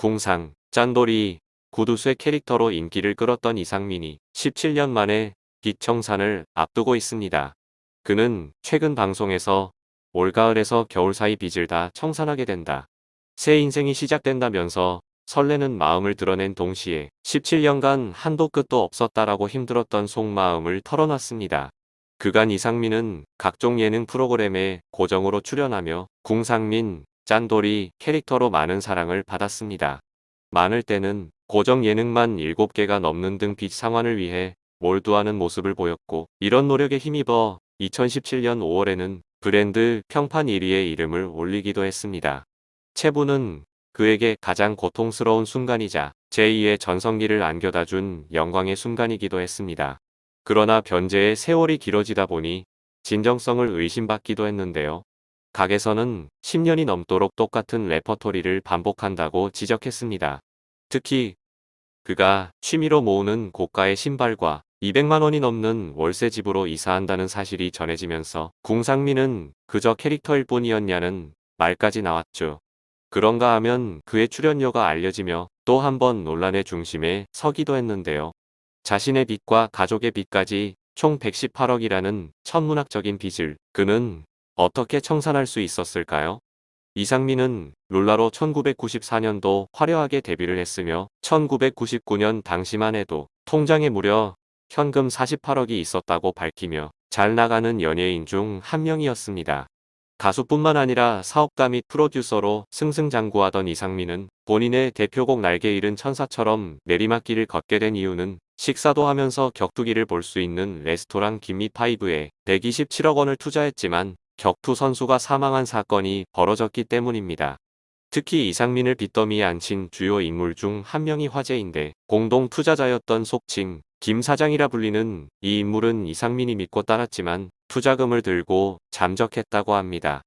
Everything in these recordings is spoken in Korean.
궁상, 짠돌이, 구두쇠 캐릭터로 인기를 끌었던 이상민이 17년 만에 빛 청산을 앞두고 있습니다. 그는 최근 방송에서 올가을에서 겨울 사이 빚을 다 청산하게 된다. 새 인생이 시작된다면서 설레는 마음을 드러낸 동시에 17년간 한도 끝도 없었다라고 힘들었던 속마음을 털어놨습니다. 그간 이상민은 각종 예능 프로그램에 고정으로 출연하며 궁상민, 짠돌이 캐릭터로 많은 사랑을 받았습니다. 많을 때는 고정 예능만 7개가 넘는 등빚 상환을 위해 몰두하는 모습을 보였고 이런 노력에 힘입어 2017년 5월에는 브랜드 평판 1위의 이름을 올리기도 했습니다. 채부는 그에게 가장 고통스러운 순간이자 제2의 전성기를 안겨다 준 영광의 순간이기도 했습니다. 그러나 변제의 세월이 길어지다 보니 진정성을 의심받기도 했는데요. 각에서는 10년이 넘도록 똑같은 레퍼토리를 반복한다고 지적했습니다. 특히 그가 취미로 모으는 고가의 신발과 200만 원이 넘는 월세 집으로 이사한다는 사실이 전해지면서 궁상민은 그저 캐릭터일 뿐이었냐는 말까지 나왔죠. 그런가 하면 그의 출연료가 알려지며 또 한 번 논란의 중심에 서기도 했는데요. 자신의 빚과 가족의 빚까지 총 118억이라는 천문학적인 빚을 그는 어떻게 청산할 수 있었을까요? 이상민은 룰라로 1994년도 화려하게 데뷔를 했으며 1999년 당시만 해도 통장에 무려 현금 48억이 있었다고 밝히며 잘 나가는 연예인 중 한 명이었습니다. 가수뿐만 아니라 사업가 및 프로듀서로 승승장구하던 이상민은 본인의 대표곡 날개 잃은 천사처럼 내리막길을 걷게 된 이유는 식사도 하면서 격투기를 볼 수 있는 레스토랑 김미파이브에 127억 원을 투자했지만 격투 선수가 사망한 사건이 벌어졌기 때문입니다. 특히 이상민을 빚더미에 앉힌 주요 인물 중 한 명이 화제인데 공동 투자자였던 속칭 김 사장이라 불리는 이 인물은 이상민이 믿고 따랐지만 투자금을 들고 잠적했다고 합니다.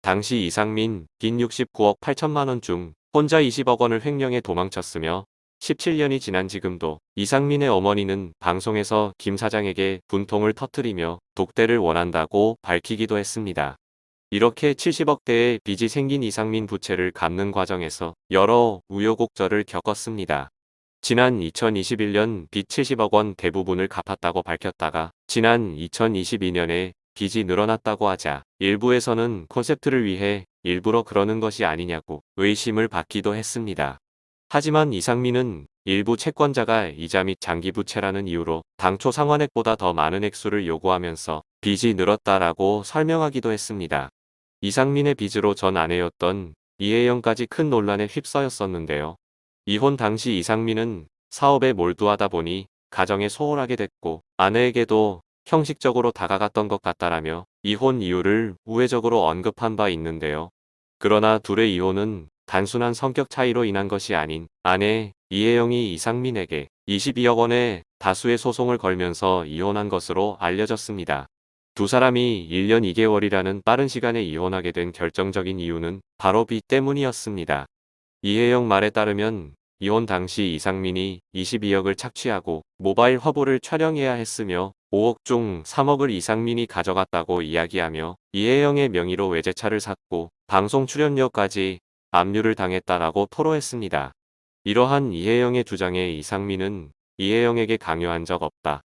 당시 이상민 빚 69억 8천만 원 중 혼자 20억 원을 횡령해 도망쳤으며 17년이 지난 지금도 이상민의 어머니는 방송에서 김 사장에게 분통을 터뜨리며 독대를 원한다고 밝히기도 했습니다. 이렇게 70억대의 빚이 생긴 이상민 부채를 갚는 과정에서 여러 우여곡절을 겪었습니다. 지난 2021년 빚 70억 원 대부분을 갚았다고 밝혔다가 지난 2022년에 빚이 늘어났다고 하자 일부에서는 콘셉트를 위해 일부러 그러는 것이 아니냐고 의심을 받기도 했습니다. 하지만 이상민은 일부 채권자가 이자 및 장기 부채라는 이유로 당초 상환액보다 더 많은 액수를 요구하면서 빚이 늘었다라고 설명하기도 했습니다. 이상민의 빚으로 전 아내였던 이혜영까지 큰 논란에 휩싸였었는데요. 이혼 당시 이상민은 사업에 몰두하다 보니 가정에 소홀하게 됐고 아내에게도 형식적으로 다가갔던 것 같다라며 이혼 이유를 우회적으로 언급한 바 있는데요. 그러나 둘의 이혼은 단순한 성격 차이로 인한 것이 아닌 아내 이혜영이 이상민에게 22억 원의 다수의 소송을 걸면서 이혼한 것으로 알려졌습니다. 두 사람이 1년 2개월이라는 빠른 시간에 이혼하게 된 결정적인 이유는 바로 빚 때문이었습니다. 이혜영 말에 따르면 이혼 당시 이상민이 22억을 착취하고 모바일 화보를 촬영해야 했으며 5억 중 3억을 이상민이 가져갔다고 이야기하며 이혜영의 명의로 외제차를 샀고 방송 출연료까지 압류를 당했다라고 토로했습니다. 이러한 이혜영의 주장에 이상민은 이혜영에게 강요한 적 없다.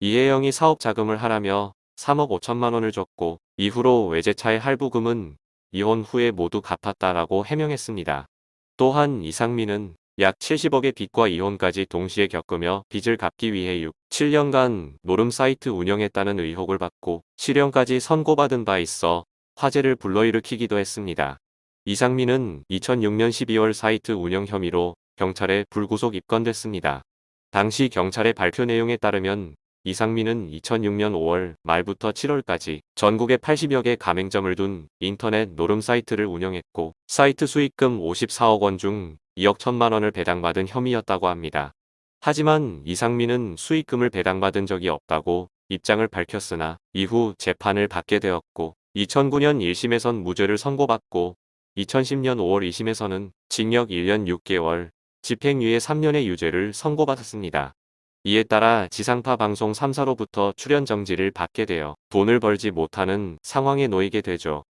이혜영이 사업 자금을 하라며 3억 5천만 원을 줬고 이후로 외제차의 할부금은 이혼 후에 모두 갚았다라고 해명했습니다. 또한 이상민은 약 70억의 빚과 이혼까지 동시에 겪으며 빚을 갚기 위해 6, 7년간 노름 사이트 운영했다는 의혹을 받고 실형까지 선고받은 바 있어 화제를 불러일으키기도 했습니다. 이상민은 2006년 12월 사이트 운영 혐의로 경찰에 불구속 입건됐습니다. 당시 경찰의 발표 내용에 따르면 이상민은 2006년 5월 말부터 7월까지 전국에 80여 개 가맹점을 둔 인터넷 노름 사이트를 운영했고 사이트 수익금 54억 원 중 2억 1천만 원을 배당받은 혐의였다고 합니다. 하지만 이상민은 수익금을 배당받은 적이 없다고 입장을 밝혔으나 이후 재판을 받게 되었고 2009년 1심에선 무죄를 선고받고 2010년 5월 2심에서는 징역 1년 6개월, 집행유예 3년의 유죄를 선고받았습니다. 이에 따라 지상파 방송 3사로부터 출연 정지를 받게 되어 돈을 벌지 못하는 상황에 놓이게 되죠.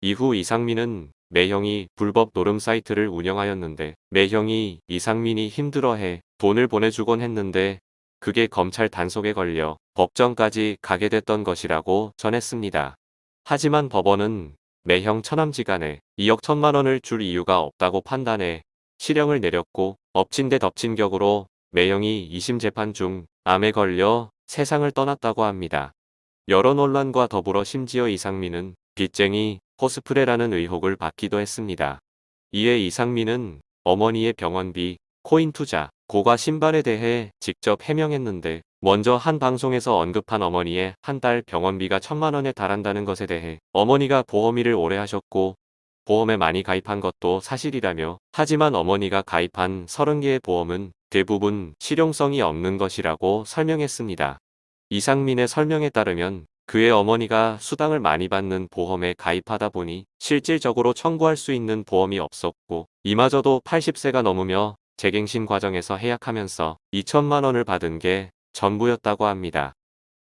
이후 이상민은 매형이 불법 노름 사이트를 운영하였는데 매형이 이상민이 힘들어해 돈을 보내주곤 했는데 그게 검찰 단속에 걸려 법정까지 가게 됐던 것이라고 전했습니다. 하지만 법원은 매형 처남지간에 2억 천만 원을 줄 이유가 없다고 판단해 실형을 내렸고 엎친 데 덮친 격으로 매형이 2심 재판 중 암에 걸려 세상을 떠났다고 합니다. 여러 논란과 더불어 심지어 이상민은 빚쟁이 코스프레라는 의혹을 받기도 했습니다. 이에 이상민은 어머니의 병원비, 코인 투자, 고가 신발에 대해 직접 해명했는데 먼저 한 방송에서 언급한 어머니의 한 달 병원비가 천만 원에 달한다는 것에 대해 어머니가 보험일을 오래 하셨고 보험에 많이 가입한 것도 사실이라며 하지만 어머니가 가입한 30개의 보험은 대부분 실용성이 없는 것이라고 설명했습니다. 이상민의 설명에 따르면 그의 어머니가 수당을 많이 받는 보험에 가입하다 보니 실질적으로 청구할 수 있는 보험이 없었고 이마저도 80세가 넘으며 재갱신 과정에서 해약하면서 2천만 원을 받은 게 전부였다고 합니다.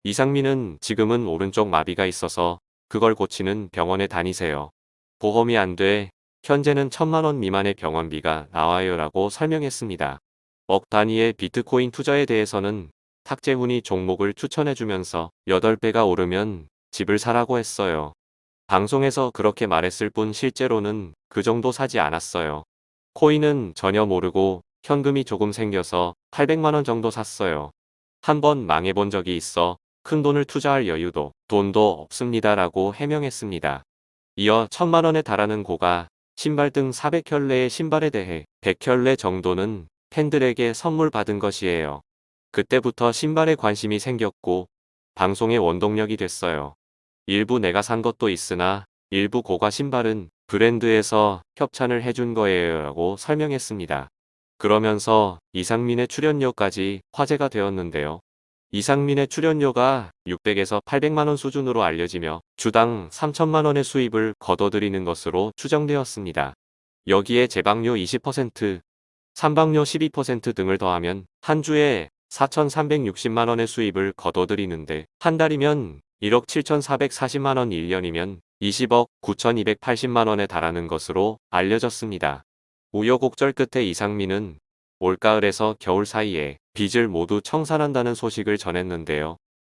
이상민은 지금은 오른쪽 마비가 있어서 그걸 고치는 병원에 다니세요. 보험이 안 돼. 현재는 천만 원 미만의 병원비가 나와요라고 설명했습니다. 억 단위의 비트코인 투자에 대해서는 탁재훈이 종목을 추천해주면서 8배가 오르면 집을 사라고 했어요. 방송에서 그렇게 말했을 뿐 실제로는 그 정도 사지 않았어요. 코인은 전혀 모르고 현금이 조금 생겨서 800만원 정도 샀어요. 한 번 망해본 적이 있어 큰 돈을 투자할 여유도 돈도 없습니다라고 해명했습니다. 이어 천만 원에 달하는 고가 신발 등 400켤레의 신발에 대해 100켤레 정도는 팬들에게 선물 받은 것이에요. 그때부터 신발에 관심이 생겼고 방송의 원동력이 됐어요. 일부 내가 산 것도 있으나 일부 고가 신발은 브랜드에서 협찬을 해준 거예요 라고 설명했습니다. 그러면서 이상민의 출연료까지 화제가 되었는데요. 이상민의 출연료가 600에서 800만원 수준으로 알려지며 주당 3천만원의 수입을 거둬들이는 것으로 추정되었습니다. 여기에 재방료 20%, 삼방료 12% 등을 더하면 한 주에 4,360만원의 수입을 거둬들이는데 한 달이면 1억 7,440만원 1년이면 20억 9,280만원에 달하는 것으로 알려졌습니다. 우여곡절 끝에 이상민은 올가을에서 겨울 사이에 빚을 모두 청산한다는 소식을 전했는데요.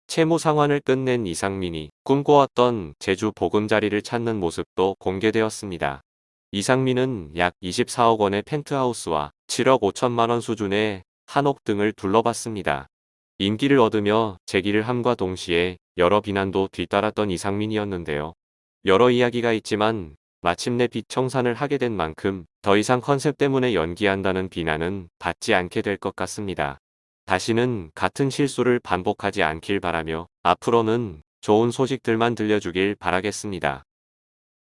채무 상환을 끝낸 이상민이 꿈꿔왔던 제주 보금자리를 찾는 모습도 공개되었습니다. 이상민은 약 24억 원의 펜트하우스와 7억 5천만 원 수준의 한옥 등을 둘러봤습니다. 인기를 얻으며 재기를 함과 동시에 여러 비난도 뒤따랐던 이상민이었는데요. 여러 이야기가 있지만 마침내 빚 청산을 하게 된 만큼 더 이상 컨셉 때문에 연기한다는 비난은 받지 않게 될 것 같습니다. 다시는 같은 실수를 반복하지 않길 바라며 앞으로는 좋은 소식들만 들려주길 바라겠습니다.